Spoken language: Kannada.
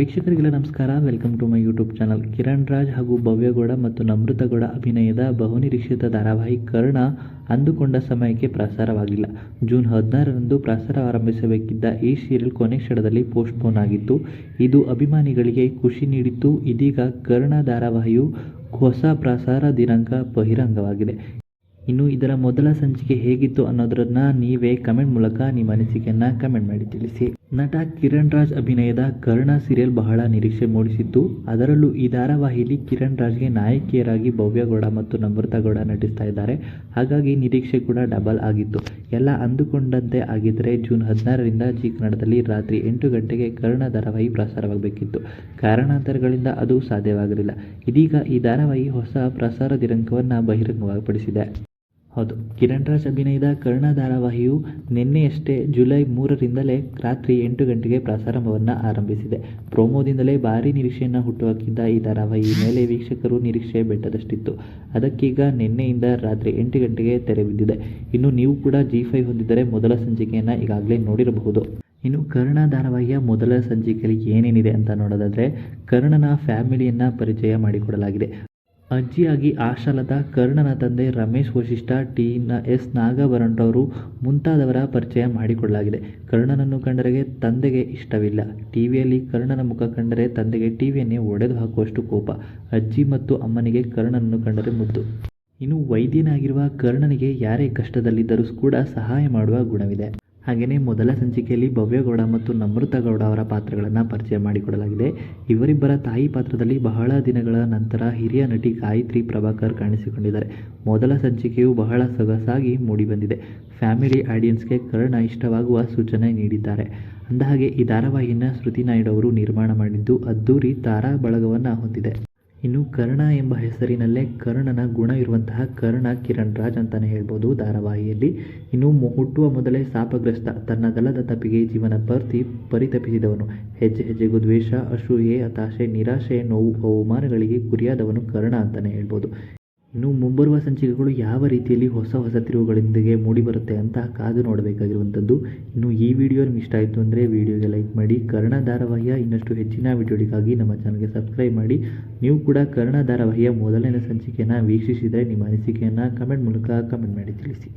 ವೀಕ್ಷಕರಿಗೆಲ್ಲ ನಮಸ್ಕಾರ. Welcome to my YouTube channel Kiran Raj ಹಾಗೂ ಭವ್ಯಗೌಡ ಮತ್ತು ನಮೃತಗೌಡ ಅಭಿನಯದ ಬಹುನಿರೀಕ್ಷಿತ ಧಾರಾವಾಹಿ ಕರ್ಣ ಅಂದುಕೊಂಡ ಸಮಯಕ್ಕೆ ಪ್ರಸಾರವಾಗಿಲ್ಲ. ಜೂನ್ ಹದಿನಾರರಂದು ಪ್ರಸಾರ ಆರಂಭಿಸಬೇಕಿದ್ದ ಈ ಸೀರಿಯಲ್ ಕೊನೆ ಕ್ಷಣದಲ್ಲಿ ಪೋಸ್ಟ್ಪೋನ್ ಆಗಿತ್ತು. ಇದು ಅಭಿಮಾನಿಗಳಿಗೆ ಖುಷಿ ನೀಡಿತ್ತು. ಇದೀಗ ಕರ್ಣ ಧಾರಾವಾಹಿಯು ಹೊಸ ಪ್ರಸಾರ ದಿನಾಂಕ ಬಹಿರಂಗವಾಗಿದೆ. ಇನ್ನು ಇದರ ಮೊದಲ ಸಂಚಿಕೆ ಹೇಗಿತ್ತು ಅನ್ನೋದರನ್ನ ನೀವೇ ಕಮೆಂಟ್ ಮೂಲಕ ನಿಮ್ಮ ಅನಿಸಿಕೆಯನ್ನು ಕಮೆಂಟ್ ಮಾಡಿ ತಿಳಿಸಿ. ನಟ ಕಿರಣ್ ರಾಜ್ ಅಭಿನಯದ ಕರ್ಣ ಸೀರಿಯಲ್ ಬಹಳ ನಿರೀಕ್ಷೆ ಮೂಡಿಸಿತ್ತು ಅದರಲ್ಲೂ ಈ ಧಾರಾವಾಹಿಯಲ್ಲಿ ಕಿರಣ್ ರಾಜ್ಗೆ ನಾಯಕಿಯರಾಗಿ ಭವ್ಯಗೌಡ ಮತ್ತು ನಮ್ರತಾ ಗೌಡ ನಟಿಸ್ತಾ ಇದ್ದಾರೆ. ಹಾಗಾಗಿ ನಿರೀಕ್ಷೆ ಕೂಡ ಡಬಲ್ ಆಗಿತ್ತು. ಎಲ್ಲ ಅಂದುಕೊಂಡಂತೆ ಆಗಿದ್ದರೆ ಜೂನ್ ಹದಿನಾರರಿಂದ ಜಿ ಕನ್ನಡದಲ್ಲಿ ರಾತ್ರಿ ಎಂಟು ಗಂಟೆಗೆ ಕರ್ಣ ಧಾರಾವಾಹಿ ಪ್ರಸಾರವಾಗಬೇಕಿತ್ತು. ಕಾರಣಾಂತರಗಳಿಂದ ಅದು ಸಾಧ್ಯವಾಗಲಿಲ್ಲ. ಇದೀಗ ಈ ಧಾರಾವಾಹಿ ಹೊಸ ಪ್ರಸಾರ ದಿನಾಂಕವನ್ನು ಬಹಿರಂಗಪಡಿಸಿದೆ ಹೌದು. ಕಿರಣ್ ರಾಜ್ ಅಭಿನಯದ ಕರ್ಣ ಧಾರಾವಾಹಿಯು ನಿನ್ನೆಯಷ್ಟೇ ಜುಲೈ ಮೂರರಿಂದಲೇ ರಾತ್ರಿ ಎಂಟು ಗಂಟೆಗೆ ಪ್ರಸಾರವನ್ನು ಆರಂಭಿಸಿದೆ. ಪ್ರೋಮೋದಿಂದಲೇ ಭಾರೀ ನಿರೀಕ್ಷೆಯನ್ನು ಹುಟ್ಟುಹಾಕಿದ್ದ ಈ ಧಾರಾವಾಹಿ ಮೇಲೆ ವೀಕ್ಷಕರು ನಿರೀಕ್ಷೆ ಬೆಟ್ಟದಷ್ಟಿತ್ತು. ಅದಕ್ಕೀಗ ನಿನ್ನೆಯಿಂದ ರಾತ್ರಿ ಎಂಟು ಗಂಟೆಗೆ ತೆರೆ ಬಿದ್ದಿದೆ. ಇನ್ನು ನೀವು ಕೂಡ ಜಿ ಫೈವ್ ಹೊಂದಿದ್ದರೆ ಮೊದಲ ಸಂಚಿಕೆಯನ್ನು ಈಗಾಗಲೇ ನೋಡಿರಬಹುದು. ಇನ್ನು ಕರ್ಣ ಧಾರಾವಾಹಿಯ ಮೊದಲ ಸಂಚಿಕೆಯಲ್ಲಿ ಏನೇನಿದೆ ಅಂತ ನೋಡೋದಾದರೆ ಕರ್ಣನ ಫ್ಯಾಮಿಲಿಯನ್ನು ಪರಿಚಯ ಮಾಡಿಕೊಡಲಾಗಿದೆ. ಅಜ್ಜಿಯಾಗಿ ಆಶಾಲತಾ, ಕರ್ಣನ ತಂದೆ Ramesh Vasishta T N S ನಾಗಭರಣರವರು ಮುಂತಾದವರ ಪರಿಚಯ ಮಾಡಿಕೊಳ್ಳಲಾಗಿದೆ. ಕರ್ಣನನ್ನು ಕಂಡರೆಗೆ ತಂದೆಗೆ ಇಷ್ಟವಿಲ್ಲ. ಟಿವಿಯಲ್ಲಿ ಕರ್ಣನ ಮುಖ ಕಂಡರೆ ತಂದೆಗೆ ಟಿವಿಯನ್ನೇ ಒಡೆದು ಹಾಕುವಷ್ಟು ಕೋಪ. ಅಜ್ಜಿ ಮತ್ತು ಅಮ್ಮನಿಗೆ ಕರ್ಣನನ್ನು ಕಂಡರೆ ಮುದ್ದು. ಇನ್ನು ವೈದ್ಯನಾಗಿರುವ ಕರ್ಣನಿಗೆ ಯಾರೇ ಕಷ್ಟದಲ್ಲಿದ್ದರೂ ಕೂಡ ಸಹಾಯ ಮಾಡುವ ಗುಣವಿದೆ. ಹಾಗೆಯೇ ಮೊದಲ ಸಂಚಿಕೆಯಲ್ಲಿ ಭವ್ಯಗೌಡ ಮತ್ತು ನಮೃತಗೌಡ ಅವರ ಪಾತ್ರಗಳನ್ನು ಪರಿಚಯ ಮಾಡಿಕೊಡಲಾಗಿದೆ. ಇವರಿಬ್ಬರ ತಾಯಿ ಪಾತ್ರದಲ್ಲಿ ಬಹಳ ದಿನಗಳ ನಂತರ ಹಿರಿಯ ನಟಿ ಗಾಯತ್ರಿ ಪ್ರಭಾಕರ್ ಕಾಣಿಸಿಕೊಂಡಿದ್ದಾರೆ. ಮೊದಲ ಸಂಚಿಕೆಯು ಬಹಳ ಸೊಗಸಾಗಿ ಮೂಡಿಬಂದಿದೆ. ಫ್ಯಾಮಿಲಿ ಆಡಿಯನ್ಸ್ಗೆ ಕರ್ಣ ಇಷ್ಟವಾಗುವ ಸೂಚನೆ ನೀಡಿದ್ದಾರೆ. ಅಂದಹಾಗೆ, ಈ ಧಾರಾವಾಹಿಯನ್ನು ಶ್ರುತಿ ನಾಯ್ಡು ಅವರು ನಿರ್ಮಾಣ ಮಾಡಿದ್ದು ಅದ್ದೂರಿ ತಾರಾ ಬಳಗವನ್ನು ಹೊಂದಿದೆ. ಇನ್ನು ಕರ್ಣ ಎಂಬ ಹೆಸರಿನಲ್ಲೇ ಕರ್ಣನ ಗುಣ ಇರುವಂತಹ ಕರ್ಣ ಕಿರಣ್ ರಾಜ್ ಅಂತಲೇ ಹೇಳ್ಬೋದು ಧಾರಾವಾಹಿಯಲ್ಲಿ. ಇನ್ನು ಹುಟ್ಟುವ ಮೊದಲೇ ಶಾಪಗ್ರಸ್ತ, ತನ್ನ ಗಲದ ತಪ್ಪಿಗೆ ಜೀವನ ಪರ್ತಿ, ಪರಿತಪಿಸಿದವನು. ಹೆಜ್ಜೆ ಹೆಜ್ಜೆಗೂ ದ್ವೇಷ, ಅಸೂಯೆ, ಹತಾಶೆ, ನಿರಾಶೆ, ನೋವು, ಅವಮಾನಗಳಿಗೆ ಗುರಿಯಾದವನು ಕರ್ಣ ಅಂತಲೇ ಹೇಳ್ಬೋದು. ಇನ್ನು ಮುಂಬರುವ ಸಂಚಿಕೆಗಳು ಯಾವ ರೀತಿಯಲ್ಲಿ ಹೊಸ ಹೊಸ ತಿರುವುಗಳೊಂದಿಗೆ ಮೂಡಿಬರುತ್ತೆ ಅಂತ ಕಾದು ನೋಡಬೇಕಾಗಿರುವಂಥದ್ದು. ಇನ್ನು ಈ ವಿಡಿಯೋ ನಿಮ್ಗೆ ಇಷ್ಟ ಆಯಿತು ಅಂದರೆ ವಿಡಿಯೋಗೆ ಲೈಕ್ ಮಾಡಿ ಕರ್ಣ ಧಾರಾವಾಹಿಯ ಇನ್ನಷ್ಟು ಹೆಚ್ಚಿನ ವಿಡಿಯೋಗಳಿಗಾಗಿ ನಮ್ಮ ಚಾನಲ್ಗೆ ಸಬ್ಸ್ಕ್ರೈಬ್ ಮಾಡಿ. ನೀವು ಕೂಡ ಕರ್ಣ ಧಾರಾವಾಹಿಯ ಮೊದಲನೇ ಸಂಚಿಕೆಯನ್ನು ವೀಕ್ಷಿಸಿದರೆ ನಿಮ್ಮ ಅನಿಸಿಕೆಯನ್ನು ಕಮೆಂಟ್ ಮೂಲಕ ಕಮೆಂಟ್ ಮಾಡಿ ತಿಳಿಸಿ.